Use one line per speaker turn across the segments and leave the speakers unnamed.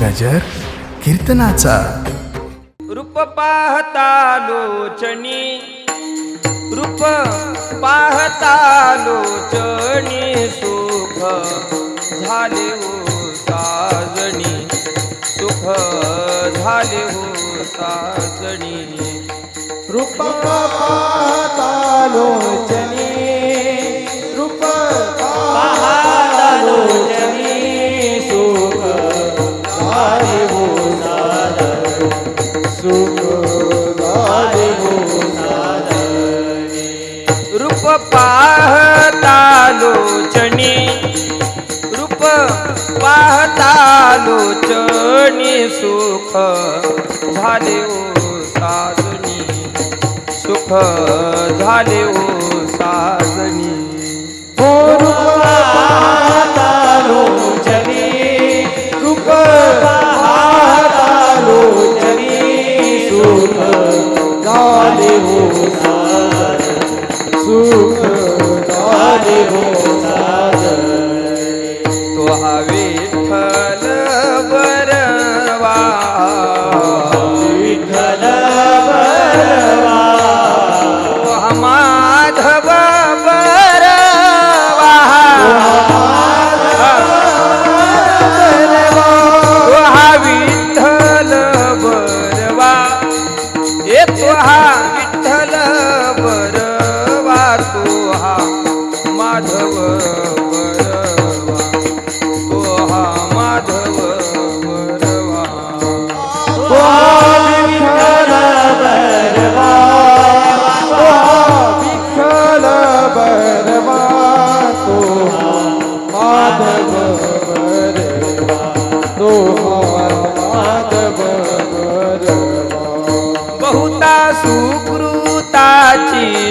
गजर कीर्तनाचा.
रूप पाहता लोचनी रूप पाहता लोचनी सुख झाले हो साजणी सुख झाले हो साजणी
रूप पाहता लोचनी रूप
रूप पाहता लोचनी रूप पाहता लोचनी सुख झाले ओ साजणी सुख झाले ओ साजणी
हो रूप पाहता लोचनी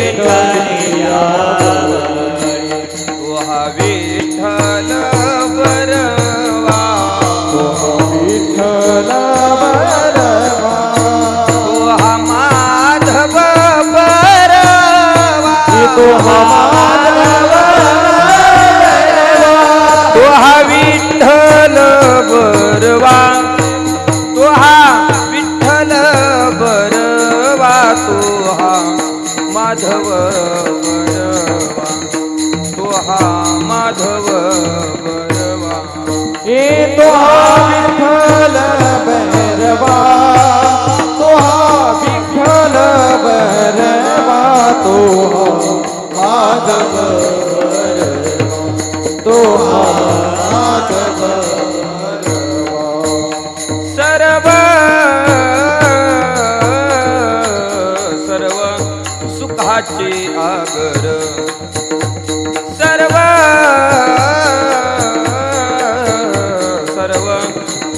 विठ्ठली
तो विठ्ठल बरवा
विठ्ठल
तो हा माधव बरवा
तो माधव
हा बरवा माधव बरवा
ए तो हा विठ्ठल बरवा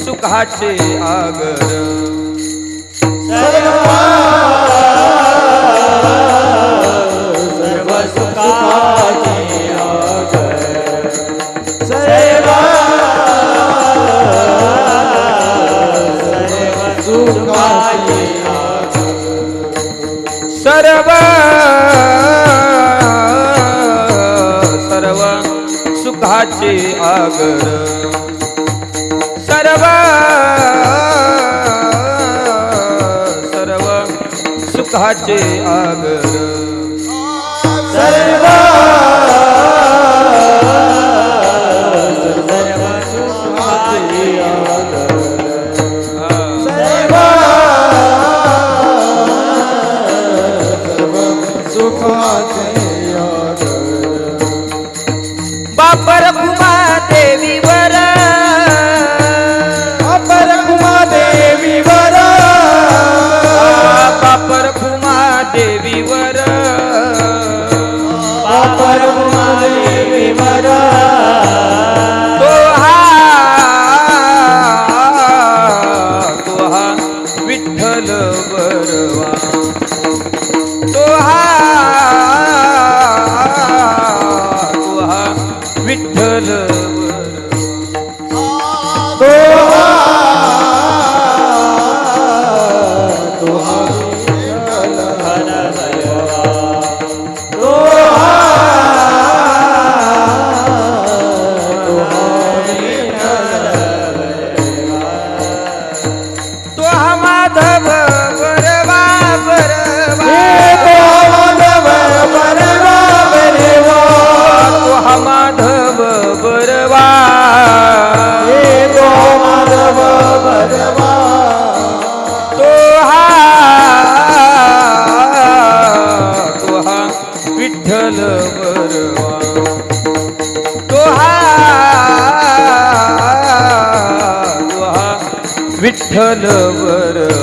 सुखाचे आगर। सर्व सुखाचे
सर्व सर्व सुखाचे
आगर। सर्व सर्व सुखाचे आगर।
सर्व सर्व सुखाचे आगर। सर्व सर्व सुखाचे आगर।
बापर देवीवर बापर देवीवर माधव
हे तो माधव बरवा बरवा
तो माधव बरवा
तो माधव बरवा
तो हा तो हा विठ्ठल तो हा बरवा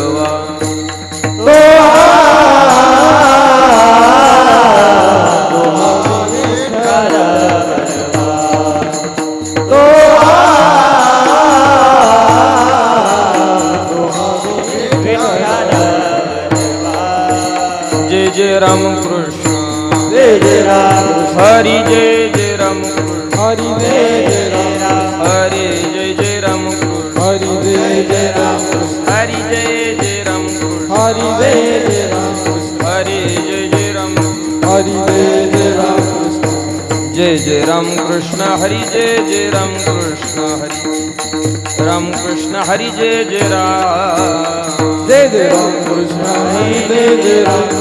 राम कृष्ण
जय जय राम
हरी जय जय राम कृष्ण
हरि जय जय राम
हरे जय जय राम कृष्ण
हरि जय जय राम
हरी जय जय राम कृष्ण
हरि जय जय राम
हरे जय जय राम
हरि जय जय राम
जय जय राम कृष्ण हरी जय जय राम कृष्ण हरी राम कृष्ण हरी जय जय राम
जय जय राम कृष्ण हरि जय जय राम कृष्ण जय जय राम